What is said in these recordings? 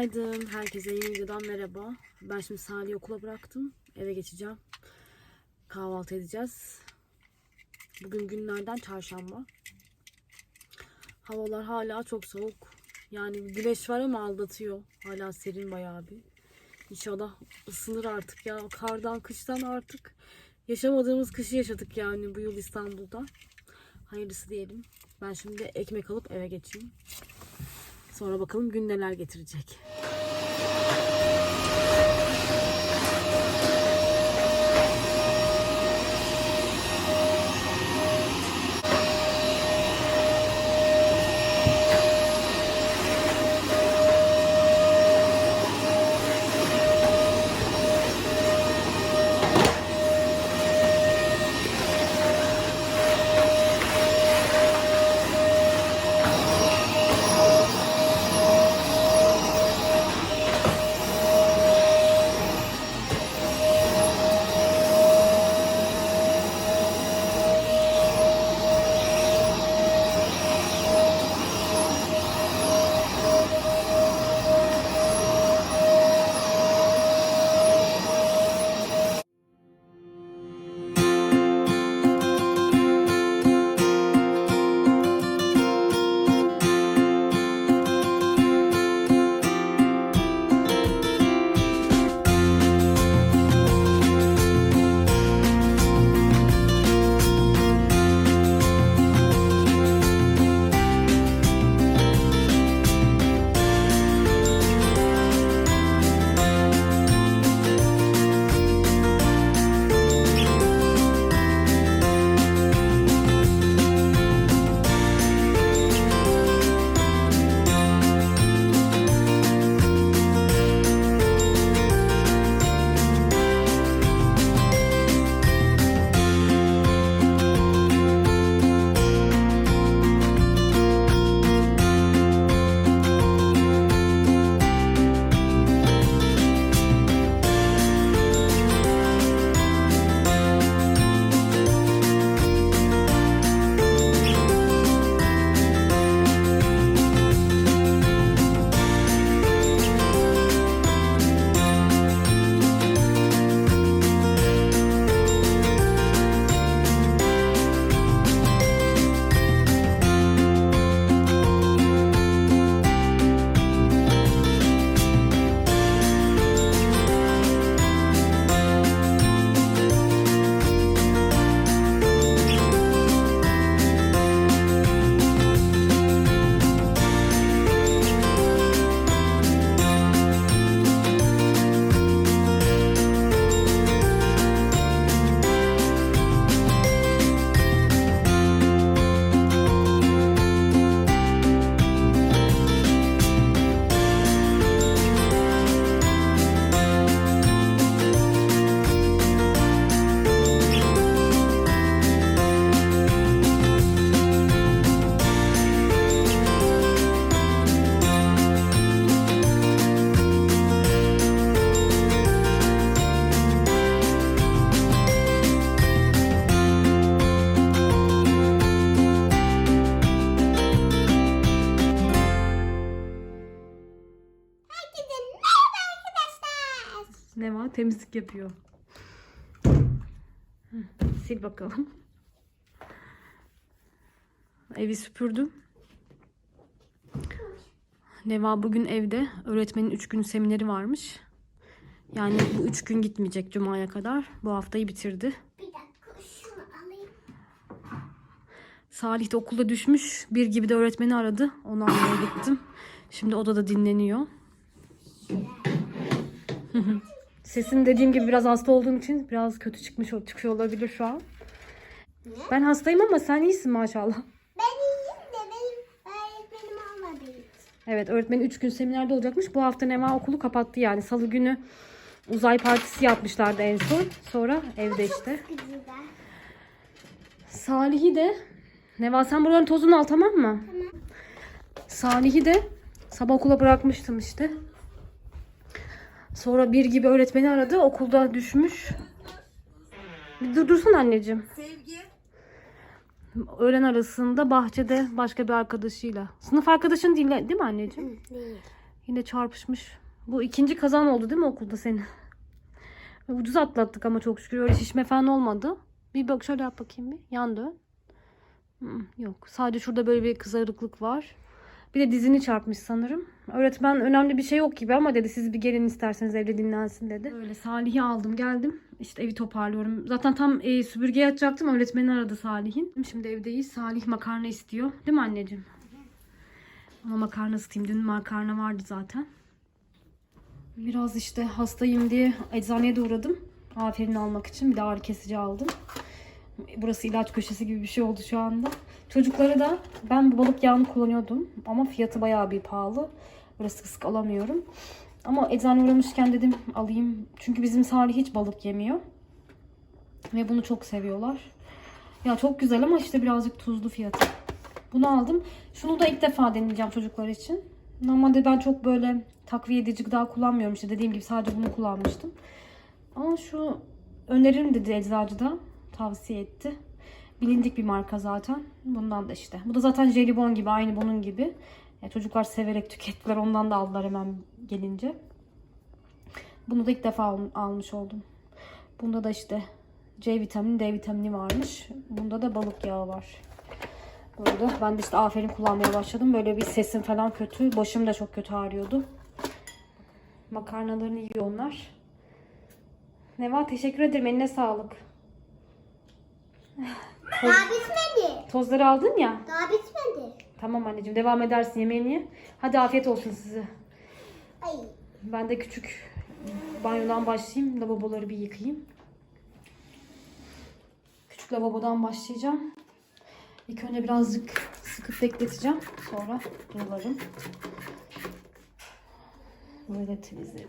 Günaydın. Herkese yeni videodan merhaba. Ben şimdi Salih'i okula bıraktım. Eve geçeceğim. Kahvaltı edeceğiz. Bugün günlerden çarşamba. Havalar hala çok soğuk. Yani güneş var ama aldatıyor. Hala serin bayağı bir. İnşallah ısınır artık ya. Kardan, kıştan artık. Yaşamadığımız kışı yaşadık yani bu yıl İstanbul'da. Hayırlısı diyelim. Ben şimdi ekmek alıp eve geçeyim. Sonra bakalım gün neler getirecek. Temizlik yapıyor. Sil bakalım. Evi süpürdüm. Neva bugün evde. Öğretmenin 3 gün semineri varmış. Yani bu 3 gün gitmeyecek Cuma'ya kadar. Bu haftayı bitirdi. Bir dakika şunu alayım. Salih de okulda düşmüş. Bir gibi de öğretmeni aradı. Onu almaya gittim. Şimdi odada dinleniyor. Sesin dediğim gibi biraz hasta olduğum için biraz kötü çıkmış çıkıyor olabilir şu an. Ben hastayım ama sen iyisin maşallah. Ben iyiyim de benim öğretmenim olmadığı için. Evet öğretmenin 3 gün seminerde olacakmış. Bu hafta Neva okulu kapattı yani. Salı günü uzay partisi yapmışlardı en son. Sonra evde işte. Salih'i de Neva sen buranın tozunu al tamam mı? Tamam. Salih'i de sabah okula bırakmıştım işte. Sonra bir gibi öğretmeni aradı. Okulda düşmüş. Bir dur dursun anneciğim. Sevgi. Öğlen arasında bahçede başka bir arkadaşıyla. Sınıf arkadaşın değil, değil mi anneciğim? Değil. Yine çarpışmış. Bu ikinci kazan oldu değil mi okulda senin? Ucuz atlattık ama çok şükür. Öyle şişme falan olmadı. Bir bak şöyle yap bakayım bir. Yan dön. Yok. Sadece şurada böyle bir kızarıklık var. Bir de dizini çarpmış sanırım. Öğretmen önemli bir şey yok gibi ama dedi siz bir gelin isterseniz evde dinlensin dedi. Böyle Salih'i aldım geldim. İşte evi toparlıyorum. Zaten tam e, süpürgeye atacaktım. Öğretmeni aradı Salih'in. Şimdi evdeyiz. Salih makarna istiyor. Değil mi anneciğim? Ama makarna ısıtayım. Dün makarna vardı zaten. Biraz işte hastayım diye eczaneye de uğradım. Aferin almak için. Bir de ağrı kesici aldım. Burası ilaç köşesi gibi bir şey oldu şu anda. Çocuklara da ben bu balık yağını kullanıyordum. Ama fiyatı bayağı bir pahalı. Böyle sık sık alamıyorum. Ama eczaneye uğramışken dedim alayım. Çünkü bizim Salih hiç balık yemiyor. Ve bunu çok seviyorlar. Ya çok güzel ama işte birazcık tuzlu fiyatı. Bunu aldım. Şunu da ilk defa deneyeceğim çocuklar için. Normalde ben çok böyle takviye edici gıda kullanmıyorum. İşte dediğim gibi sadece bunu kullanmıştım. Ama şu öneririm dedi eczacı da. Tavsiye etti. Bilindik bir marka zaten. Bundan da işte. Bu da zaten jelibon gibi. Aynı bunun gibi. Ya çocuklar severek tükettiler. Ondan da aldılar hemen gelince. Bunu da ilk defa al- almış oldum. Bunda da işte C vitamini, D vitamini varmış. Bunda da balık yağı var. Böyle. Ben de işte aferin kullanmaya başladım. Böyle bir sesim falan kötü. Başım da çok kötü ağrıyordu. Makarnalarını yiyor onlar. Neva teşekkür ederim. Eline sağlık. Daha bitmedi. Tozları aldın ya. Daha bitmedi. Tamam anneciğim devam edersin yemeğini ye. Hadi afiyet olsun size. Ay. Ben de küçük banyodan başlayayım. Lavaboları bir yıkayayım. Küçük lavabodan başlayacağım. İlk önce birazcık sıkıp bekleteceğim. Sonra durularım. Böyle temizlerim.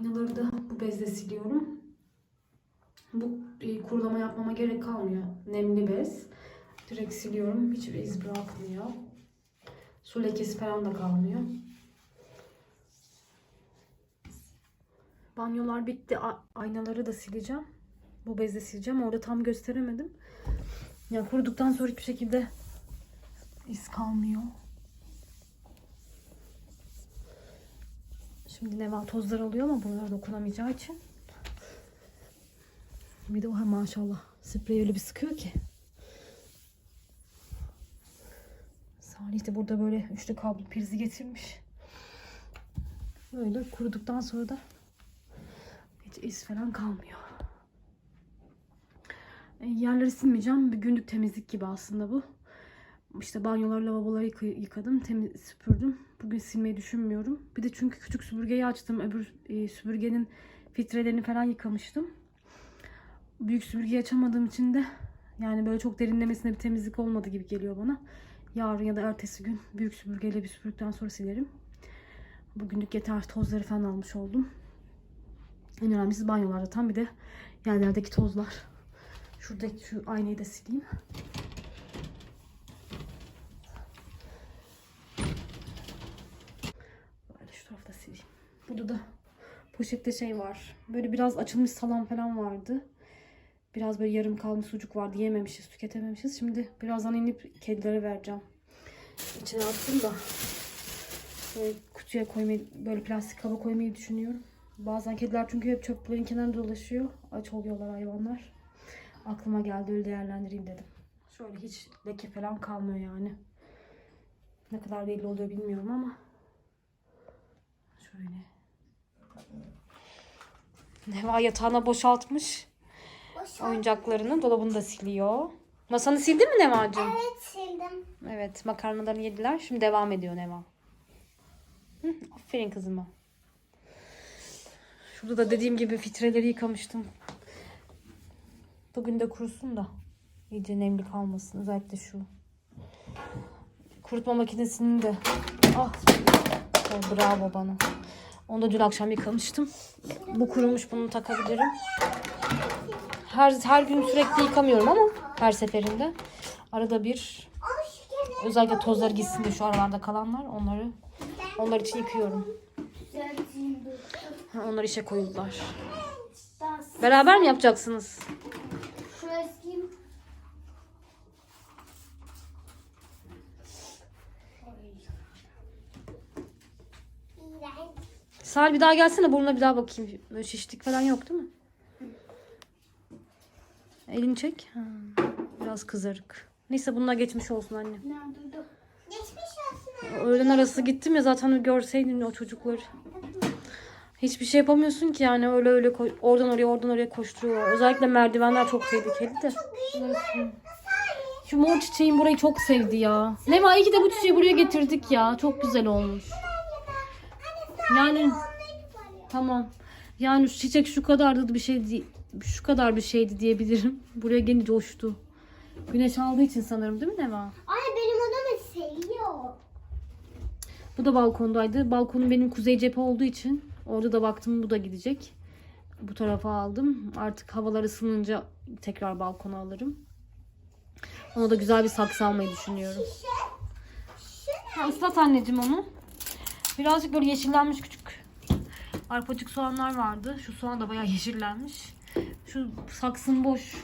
Aynaları da bu bezle siliyorum. Bu e, kurulama yapmama gerek kalmıyor. Nemli bez. Direkt siliyorum. Hiçbir iz bırakmıyor. Su lekesi falan da kalmıyor. Banyolar bitti. A- aynaları da sileceğim. Bu bezle sileceğim. Orada tam gösteremedim. Ya kuruduktan sonra hiçbir şekilde iz kalmıyor. Şimdi Neva tozlar alıyor ama bunlara dokunamayacağı için. Bir de o maşallah. Spreyi öyle bir sıkıyor ki. Salih de burada böyle üçlü kablo prizi getirmiş. Böyle kuruduktan sonra da hiç iz falan kalmıyor. E, Yerleri silmeyeceğim. Bir günlük temizlik gibi aslında bu. İşte banyolar, lavaboları yıka- yıkadım, temiz süpürdüm. Bugün silmeyi düşünmüyorum. Bir de çünkü küçük süpürgeyi açtım. Öbür e, süpürgenin filtrelerini falan yıkamıştım. Büyük süpürgeyi açamadığım için de yani böyle çok derinlemesine bir temizlik olmadı gibi geliyor bana. Yarın ya da ertesi gün büyük süpürgeyle bir süpürdükten sonra silerim. Bugünlük yeter tozları falan almış oldum. En önemlisi banyolarda tam bir de yerlerdeki tozlar. Şuradaki şu aynayı da sileyim. Böyle şu tarafta sileyim. Burada da poşette şey var. Böyle biraz açılmış salam falan vardı. Biraz böyle yarım kalmış sucuk vardı. Yememişiz, tüketememişiz. Şimdi birazdan inip kedilere vereceğim. İçine attım da böyle kutuya koymayı, böyle plastik kaba koymayı düşünüyorum. Bazen kediler çünkü hep çöplerin kenarında dolaşıyor. Aç oluyorlar hayvanlar. Aklıma geldi öyle değerlendireyim dedim. Şöyle hiç leke falan kalmıyor yani. Ne kadar belli oluyor bilmiyorum ama. Şöyle. Neva yatağına boşaltmış Boş oyuncaklarını. Dolabını da siliyor. Masanı sildin mi Neva'cığım? Evet sildim. Evet makarnalarını yediler. Şimdi devam ediyor Neva. Hı, aferin kızıma. Şurada da dediğim gibi filtreleri yıkamıştım. Bugün de kurusun da iyice nemli kalmasın. Özellikle şu. Kurutma makinesinin de. Ah. bravo bana. Onu da dün akşam yıkamıştım. Bu kurumuş bunu takabilirim. Her, her gün sürekli yıkamıyorum ama her seferinde. Arada bir Özellikle tozlar gitsin de şu aralarda kalanlar onları onlar için yıkıyorum. Ha, Onlar işe koyuldular. Beraber mi yapacaksınız? Sal bir daha gelsene burnuna bir daha bakayım. Böyle şişlik falan yok değil mi? Elini çek. Ha, biraz kızarık. Neyse bununla geçmiş olsun anne. Geçmiş olsun. Öğlen arası gittim ya zaten görseydin o çocukları. Hiçbir şey yapamıyorsun ki yani öyle öyle oradan oraya oradan oraya koşturuyorlar. Özellikle merdivenler çok tehlikeli de. Şu mor çiçeğin burayı çok sevdi ya. Ne var iyi ki de bu çiçeği buraya getirdik ya. Çok güzel olmuş. Yani tamam. Yani şu çiçek şu kadardı da bir şey değil. Şu kadar bir şeydi diyebilirim. Buraya gelince coştu. Güneş aldığı için sanırım değil mi Neva? Anne benim odamı seviyor. Bu da balkondaydı. Balkonum benim kuzey cephe olduğu için orada da baktım bu da gidecek. Bu tarafa aldım. Artık havalar ısınınca tekrar balkona alırım. Ona da güzel bir saksı almayı düşünüyorum. Ha, ıslat anneciğim onu. Birazcık böyle yeşillenmiş küçük arpacık soğanlar vardı. Şu soğan da bayağı yeşillenmiş. Şu saksın boş.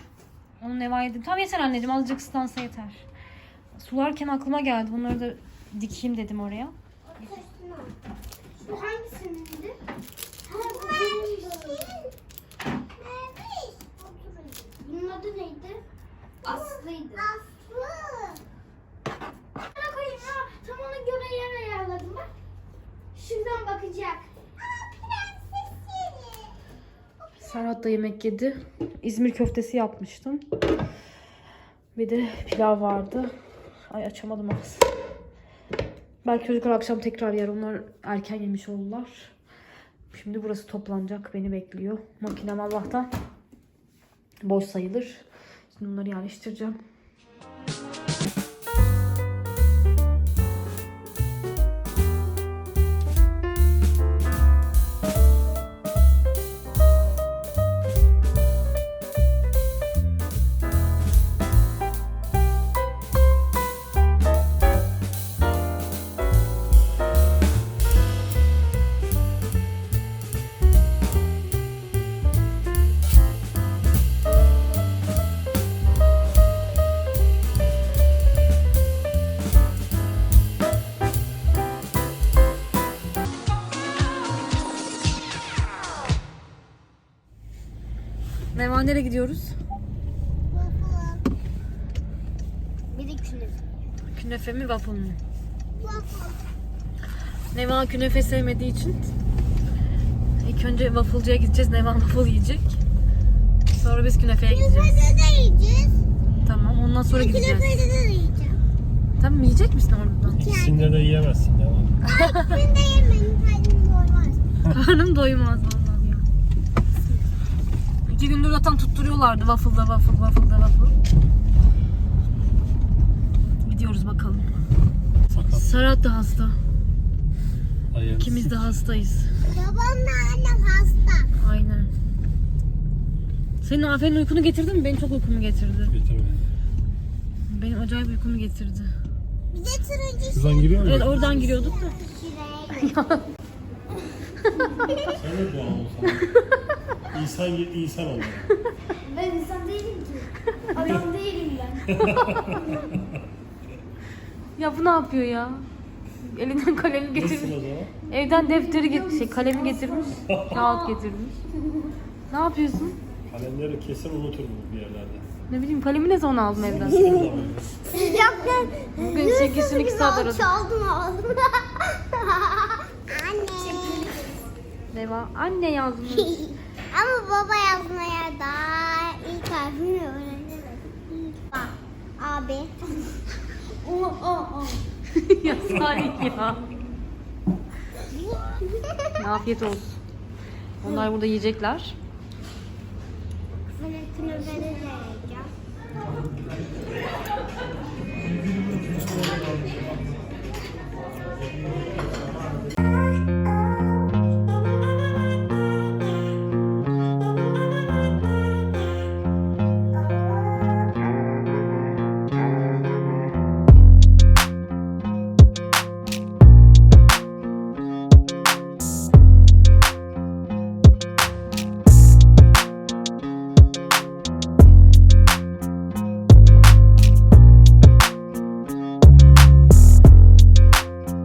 Onu ne var yedim. Tamam yeter anneciğim azıcık ıslansa yeter. Sularken aklıma geldi. Bunları da dikeyim dedim oraya. Bu hangisiydi? Ha, bu benimdi. Bunun adı neydi? Aslı'ydı. Aslı. Bana koyayım ya. Tam ona göre yer ayarladım bak. Şuradan bakacak. Serhat da yemek yedi. İzmir köftesi yapmıştım. Bir de pilav vardı. Ay açamadım az. Belki çocuklar akşam tekrar yer. Onlar erken yemiş oldular. Şimdi burası toplanacak. Beni bekliyor. Makinem Allah'tan boş sayılır. Şimdi bunları yerleştireceğim. Nereye gidiyoruz? Bir de künefe. Künefe mi waffle mı? Waffle. Neva künefe sevmediği için ilk önce waffle'cıya gideceğiz. Neva waffle yiyecek. Sonra biz künefeye gideceğiz. Künefede de yiyeceğiz. Tamam ondan sonra gideceğiz. Künefede de yiyeceğim. Tamam yiyecek misin oradan? İkisinde de yiyemezsin devam. Ben de yemedim. Kalbim doymaz. Karnım doymaz. İki gündür zaten tutturuyorlardı waffle'da waffle waffle'da waffle. Gidiyoruz bakalım. Fakat Serhat da hasta. ayağını İkimiz de hastayız. Babamla annem hasta. Aynen. Senin Afen'in uykunu getirdi mi? Benim çok uykumu getirdi. Getirme. Benim acayip uykumu getirdi. Bir de turuncu Şuradan giriyor mu? Evet oradan giriyorduk da. Sen de olsan. İnsan insan ol. Ben insan değilim ki. Adam değilim ben. Ya bu ne yapıyor ya? Elinden kalemi Nasıl getirmiş. zaman? Evden defteri get şey kalemi getirmiş. Kağıt getirmiş. Ne yapıyorsun? Kalemleri kesin unutur bu bir yerlerde. Ne bileyim kalemi ne zaman aldın evden? Sıcaktan. Bugün 8'in 2 saat aradım. Çaldım ağzımı. Anne. Neva anne yazmış. Ama baba yazmaya daha ilk harfini öğrenemedim. Bak. Abi. o o o. ya Salih ya. Afiyet olsun. Onlar burada yiyecekler. Ben künefede de